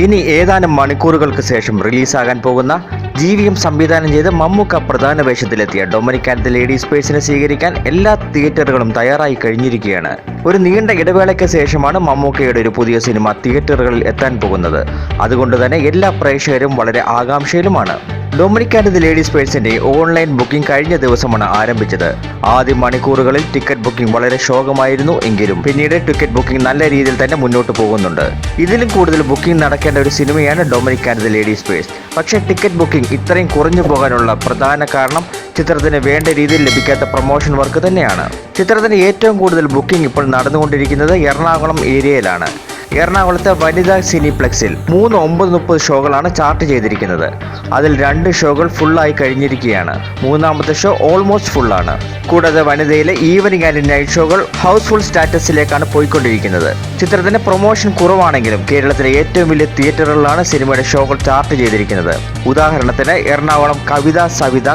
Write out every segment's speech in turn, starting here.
ഇനി ഏതാനും മണിക്കൂറുകൾക്ക് ശേഷം റിലീസാകാൻ പോകുന്ന ജീവിയും സംവിധാനം ചെയ്ത് മമ്മൂക്ക പ്രധാന വേഷത്തിലെത്തിയ ഡൊമിനിക് ആൻഡ് ലേഡി സ്പേസിനെ സ്വീകരിക്കാൻ എല്ലാ തിയേറ്ററുകളും തയ്യാറായി കഴിഞ്ഞിരിക്കുകയാണ്. ഒരു നീണ്ട ഇടവേളയ്ക്ക് ശേഷമാണ് മമ്മൂക്കയുടെ ഒരു പുതിയ സിനിമ തിയേറ്ററുകളിൽ എത്താൻ പോകുന്നത്. അതുകൊണ്ട് തന്നെ എല്ലാ പ്രേക്ഷകരും വളരെ ആകാംക്ഷയിലുമാണ്. ഡൊമിനിക് ആൻഡ് ദി ലേഡീസ് പേഴ്സിന്റെ ഓൺലൈൻ ബുക്കിംഗ് കഴിഞ്ഞ ദിവസമാണ് ആരംഭിച്ചത്. ആദ്യ മണിക്കൂറുകളിൽ ടിക്കറ്റ് ബുക്കിംഗ് വളരെ ശോകമായിരുന്നു എങ്കിലും പിന്നീട് ടിക്കറ്റ് ബുക്കിംഗ് നല്ല രീതിയിൽ തന്നെ മുന്നോട്ട് പോകുന്നുണ്ട്. ഇതിലും കൂടുതൽ ബുക്കിംഗ് നടക്കേണ്ട ഒരു സിനിമയാണ് Dominic and the ladies purse. പക്ഷേ ടിക്കറ്റ് ബുക്കിംഗ് ഇത്രയും കുറഞ്ഞു പോകാനുള്ള പ്രധാന കാരണം ചിത്രത്തിന് വേണ്ട രീതിയിൽ ലഭിക്കാത്ത പ്രൊമോഷൻ വർക്ക് തന്നെയാണ്. ചിത്രത്തിന് ഏറ്റവും കൂടുതൽ ബുക്കിംഗ് ഇപ്പോൾ നടന്നുകൊണ്ടിരിക്കുന്നത് എറണാകുളം ഏരിയയിലാണ്. എറണാകുളത്തെ വനിതാ സിനിപ്ലെക്സിൽ മൂന്ന് ഒമ്പത് മുപ്പത് ഷോകളാണ് ചാർട്ട് ചെയ്തിരിക്കുന്നത്. അതിൽ രണ്ട് ഷോകൾ ഫുള്ളായി കഴിഞ്ഞിരിക്കുകയാണ്. മൂന്നാമത്തെ ഷോ ഓൾമോസ്റ്റ് ഫുള്ളാണ്. കൂടാതെ വനിതയിലെ ഈവനിങ് ആൻഡ് നൈറ്റ് ഷോകൾ ഹൗസ്ഫുൾ സ്റ്റാറ്റസിലേക്കാണ് പോയിക്കൊണ്ടിരിക്കുന്നത്. ചിത്രത്തിന്റെ പ്രൊമോഷൻ കുറവാണെങ്കിലും കേരളത്തിലെ ഏറ്റവും വലിയ തിയേറ്ററുകളിലാണ് സിനിമയുടെ ഷോകൾ ചാർട്ട് ചെയ്തിരിക്കുന്നത്. ഉദാഹരണത്തിന് എറണാകുളം കവിത Savitha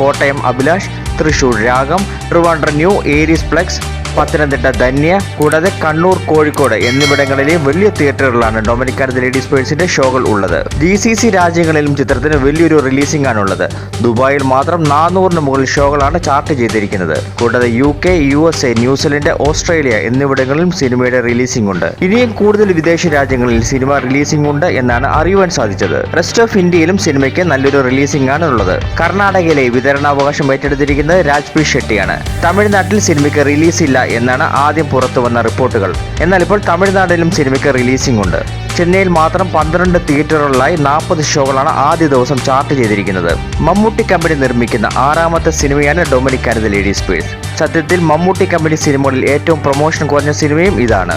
Kottayam Abhilash Thrissur Ragam Trivandrum new Ariesplex Pathanamthitta Dhanya കൂടാതെ കണ്ണൂർ കോഴിക്കോട് എന്നിവിടങ്ങളിലെയും വലിയ തിയേറ്ററുകളിലാണ് ഡൊമിനിക് ആൻഡ് ദി ലേഡീസ് പേഴ്സിന്റെ ഷോകൾ ഉള്ളത്. ജി സി സി രാജ്യങ്ങളിലും ചിത്രത്തിന് വലിയൊരു റിലീസിംഗ് ആണുള്ളത് ദുബായിൽ മാത്രം നാനൂറിന് മുകളിൽ ഷോകളാണ് ചാർട്ട് ചെയ്തിരിക്കുന്നത്. കൂടാതെ U K U S A New Zealand Australia എന്നിവിടങ്ങളിലും സിനിമയുടെ റിലീസിംഗ് ഉണ്ട്. ഇനിയും കൂടുതൽ വിദേശ രാജ്യങ്ങളിൽ സിനിമ റിലീസിംഗ് ഉണ്ട് എന്നാണ് അറിയുവാൻ സാധിച്ചത്. റെസ്റ്റ് ഓഫ് ഇന്ത്യയിലും സിനിമയ്ക്ക് നല്ലൊരു റിലീസിംഗ് ആണ് ഉള്ളത്. കർണാടകയിലെ വിതരണാവകാശം ഏറ്റെടുത്തിരിക്കുന്നത് രാജ്പി ഷെട്ടിയാണ്. തമിഴ്നാട്ടിൽ സിനിമയ്ക്ക് റിലീസ് ഇല്ല എന്നാണ് ആദ്യം പുറത്തു വന്ന റിപ്പോർട്ടുകൾ. എന്നാൽ ഇപ്പോൾ തമിഴ്നാട്ടിലും സിനിമയ്ക്ക് റിലീസിംഗ് ഉണ്ട് ചെന്നൈയിൽ മാത്രം പന്ത്രണ്ട് തിയേറ്ററുകളിലായി നാൽപ്പത് ഷോകളാണ് ആദ്യ ദിവസം ചാർട്ട് ചെയ്തിരിക്കുന്നത്. മമ്മൂട്ടി കമ്പനി നിർമ്മിക്കുന്ന ആറാമത്തെ സിനിമയാണ് Dominic and the ladies purse സത്യത്തിൽ മമ്മൂട്ടി കമ്പനി സിനിമകളിൽ ഏറ്റവും പ്രൊമോഷൻ കുറഞ്ഞ സിനിമയും ഇതാണ്.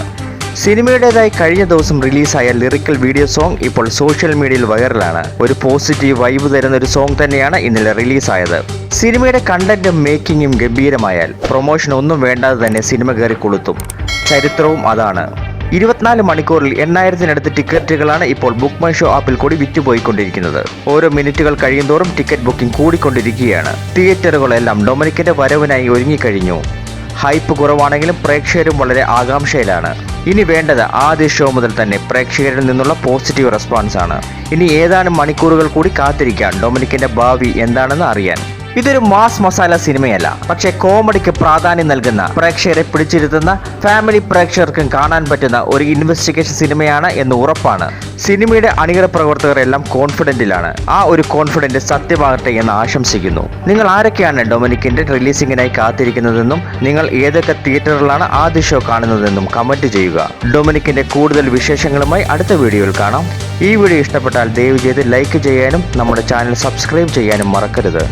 സിനിമയുടേതായി കഴിഞ്ഞ ദിവസം റിലീസായ ലിറിക്കൽ വീഡിയോ സോങ് ഇപ്പോൾ സോഷ്യൽ മീഡിയയിൽ വൈറലാണ്. ഒരു പോസിറ്റീവ് വൈബ് തരുന്ന ഒരു സോങ് തന്നെയാണ് ഇന്നലെ റിലീസായത്. സിനിമയുടെ കണ്ടന്റും മേക്കിങ്ങും ഗംഭീരമായാൽ പ്രൊമോഷൻ ഒന്നും വേണ്ടാതെ തന്നെ സിനിമ കയറി കൊളുത്തും. ചരിത്രവും അതാണ്. ഇരുപത്തിനാല് മണിക്കൂറിൽ എണ്ണായിരത്തിനടുത്ത് ടിക്കറ്റുകളാണ് ഇപ്പോൾ ബുക്ക് മൈ ഷോ ആപ്പിൽ കൂടി വിറ്റുപോയിക്കൊണ്ടിരിക്കുന്നത്. ഓരോ മിനിറ്റുകൾ കഴിയുന്തോറും ടിക്കറ്റ് ബുക്കിംഗ് കൂടിക്കൊണ്ടിരിക്കുകയാണ്. തിയേറ്ററുകളെല്ലാം ഡൊമിനിക്കിന്റെ വരവിനായി ഒരുങ്ങിക്കഴിഞ്ഞു. ഹൈപ്പ് കുറവാണെങ്കിലും പ്രേക്ഷകരും വളരെ ആകാംക്ഷയിലാണ്. ഇനി വേണ്ടത് ആദ്യ ഷോ മുതൽ തന്നെ പ്രേക്ഷകരിൽ നിന്നുള്ള പോസിറ്റീവ് റെസ്പോൺസ് ആണ്. ഇനി ഏതാനും മണിക്കൂറുകൾ കൂടി കാത്തിരിക്കാൻ ഡൊമിനിക്കിന്റെ ഭാവി എന്താണെന്ന് അറിയാൻ ഇതൊരു മാസ് മസാല സിനിമയല്ല. പക്ഷേ കോമഡിക്ക് പ്രാധാന്യം നൽകുന്ന പ്രേക്ഷകരെ പിടിച്ചിരുത്തുന്ന ഫാമിലി പ്രേക്ഷകർക്കും കാണാൻ പറ്റുന്ന ഒരു ഇൻവെസ്റ്റിഗേഷൻ സിനിമയാണ് എന്ന് ഉറപ്പാണ്. സിനിമയുടെ അണിയറ പ്രവർത്തകരെല്ലാം കോൺഫിഡന്റിലാണ്. ആ ഒരു കോൺഫിഡന്റ് സത്യമാകട്ടെ എന്ന് ആശംസിക്കുന്നു. നിങ്ങൾ ആരൊക്കെയാണ് ഡൊമിനിക്കിന്റെ റിലീസിംഗിനായി കാത്തിരിക്കുന്നതെന്നും നിങ്ങൾ ഏതൊക്കെ തിയേറ്ററിലാണ് ആദ്യ ഷോ കാണുന്നതെന്നും കമന്റ് ചെയ്യുക. ഡൊമിനിക്കിന്റെ കൂടുതൽ വിശേഷങ്ങളുമായി അടുത്ത വീഡിയോയിൽ കാണാം. ഈ വീഡിയോ ഇഷ്ടപ്പെട്ടാൽ ദയവ് ചെയ്ത് ലൈക്ക് ചെയ്യാനും നമ്മുടെ ചാനൽ സബ്സ്ക്രൈബ് ചെയ്യാനും മറക്കരുത്.